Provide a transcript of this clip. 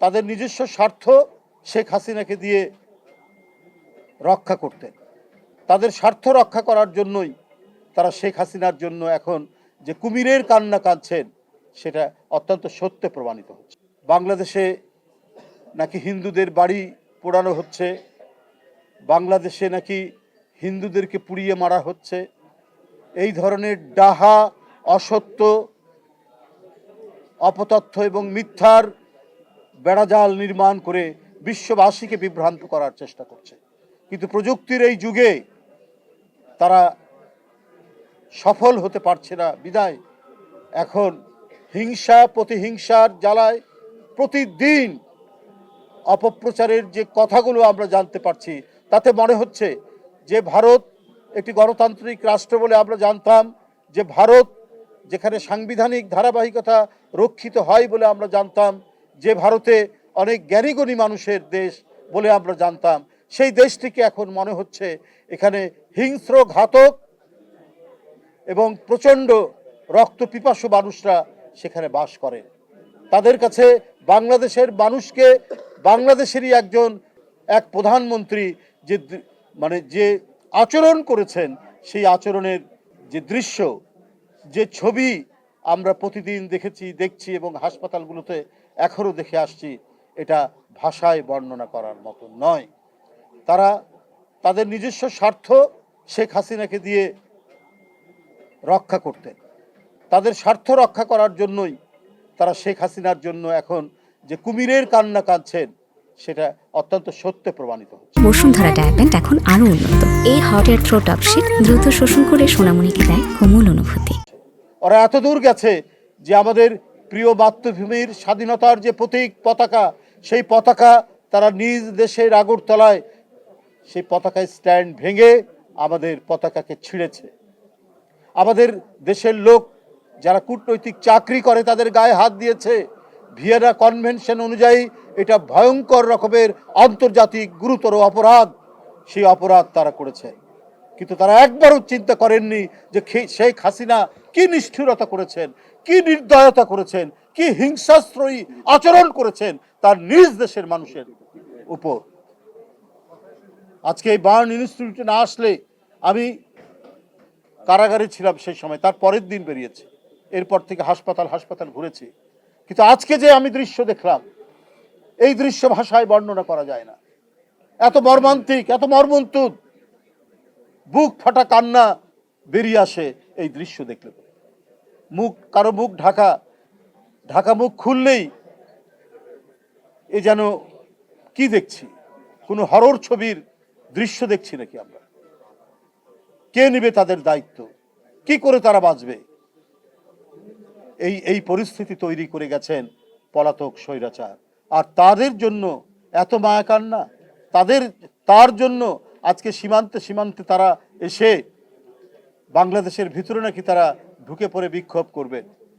তাদের নিজস্ব স্বার্থ শেখ হাসিনাকে দিয়ে রক্ষা করতেন। তাদের স্বার্থ রক্ষা করার জন্যই তারা শেখ হাসিনার জন্য এখন যে কুমিরের কান্না কাঁদছেন, সেটা অত্যন্ত সত্যে প্রমাণিত হচ্ছে। বাংলাদেশে নাকি হিন্দুদের বাড়ি পোড়ানো হচ্ছে, বাংলাদেশে নাকি হিন্দুদেরকে পুড়িয়ে মারা হচ্ছে, এই ধরনের ডাহা, অসত্য, অপতথ্য এবং মিথ্যার বেড়াজাল নির্মাণ করে বিশ্ববাসীকে বিভ্রান্ত করার চেষ্টা করছে। কিন্তু প্রযুক্তির এই যুগে তারা সফল হতে পারছে না। বিদায়। এখন হিংসা প্রতিহিংসার জ্বালায় প্রতিদিন অপপ্রচারের যে কথাগুলো আমরা জানতে পারছি, তাতে মনে হচ্ছে যে ভারত একটি গণতান্ত্রিক রাষ্ট্র বলে আমরা জানতাম, যে ভারত যেখানে সাংবিধানিক ধারাবাহিকতা রক্ষিত হয় বলে আমরা জানতাম যে ভারতে অনেক জ্ঞানীগণী মানুষের দেশ বলে আমরা জানতাম, সেই দেশটিকে এখন মনে হচ্ছে এখানে হিংস্র ঘাতক এবং প্রচণ্ড রক্তপিপাসু মানুষরা সেখানে বাস করে। তাদের কাছে বাংলাদেশের মানুষকে, বাংলাদেশেরই একজন, এক প্রধানমন্ত্রী যে মানে যে আচরণ করেছেন, সেই আচরণের যে দৃশ্য, যে ছবি আমরা প্রতিদিন দেখেছি, দেখছি এবং হাসপাতালগুলোতে এখনও দেখে আসছি এটা ভাষায় বর্ণনা করার মতো নয়। তারা তাদের নিজস্ব স্বার্থ শেখ হাসিনাকে দিয়ে রক্ষা করতেন। তাদের স্বার্থ রক্ষা করার জন্যই তারা শেখ হাসিনার জন্য এখন যে কুমিরের কান্না কাঁদছেন সেটা অত্যন্ত সত্যে প্রমাণিত হচ্ছে। বসুন্ধরা ডায়াপেন্ট এখন আরও উন্নত। এই হট এয়ার থ্রো টপ দ্রুত শোষণ করে সোনামণিকে দেয় কোমল অনুভূতি। ওরা এত দূর গেছে যে আমাদের প্রিয় মাতৃভূমির স্বাধীনতার যে প্রতীক পতাকা, সেই পতাকা তারা নিজ দেশের আগরতলায়, সেই পতাকায় স্ট্যান্ড ভেঙে আমাদের পতাকাকে ছিঁড়েছে। আমাদের দেশের লোক যারা কূটনৈতিক চাকরি করে তাদের গায়ে হাত দিয়েছে। ভিয়েনা কনভেনশন অনুযায়ী এটা ভয়ঙ্কর রকমের আন্তর্জাতিক গুরুতর অপরাধ, সেই অপরাধ তারা করেছে। কিন্তু তারা একবারও চিন্তা করেননি যে শেখ হাসিনা কি নিষ্ঠুরতা করেছেন, কি নির্দয়তা করেছেন, কি হিংসাশ্রয়ী আচরণ করেছেন তার নিজ দেশের মানুষের উপর। আজকে এই বার্ন ইনস্টিটিউটে না আসলে আমি কারাগারে ছিলাম সেই সময়, তার পরের দিন বেরিয়েছে। এরপর থেকে হাসপাতাল হাসপাতাল ঘুরেছি। কিন্তু আজকে যে আমি দৃশ্য দেখলাম, এই দৃশ্য ভাষায় বর্ণনা করা যায় না। এত মর্মান্তিক, এত মর্মন্তুদ বুক ফাটা কান্না বেরিয়ে আসে এই দৃশ্য দেখলে। মুখ, কারও মুখ ঢাকা ঢাকা মুখ খুললেই এ যেন কি দেখছি? কোনো হরর ছবির দৃশ্য দেখছি নাকি আমরা? কে নেবে তাদের দায়িত্ব? কি করে তারা বাঁচবে? এই এই পরিস্থিতি তৈরি করে গেছেন পলাতক স্বৈরাচার। আর তাদের জন্য এত মায়া কান্না, তাদের, তার জন্য আজকে সীমান্তে সীমান্তে তারা এসে বাংলাদেশের ভিতরে নাকি তারা ঢুকে পড়ে বিক্ষোভ করবেন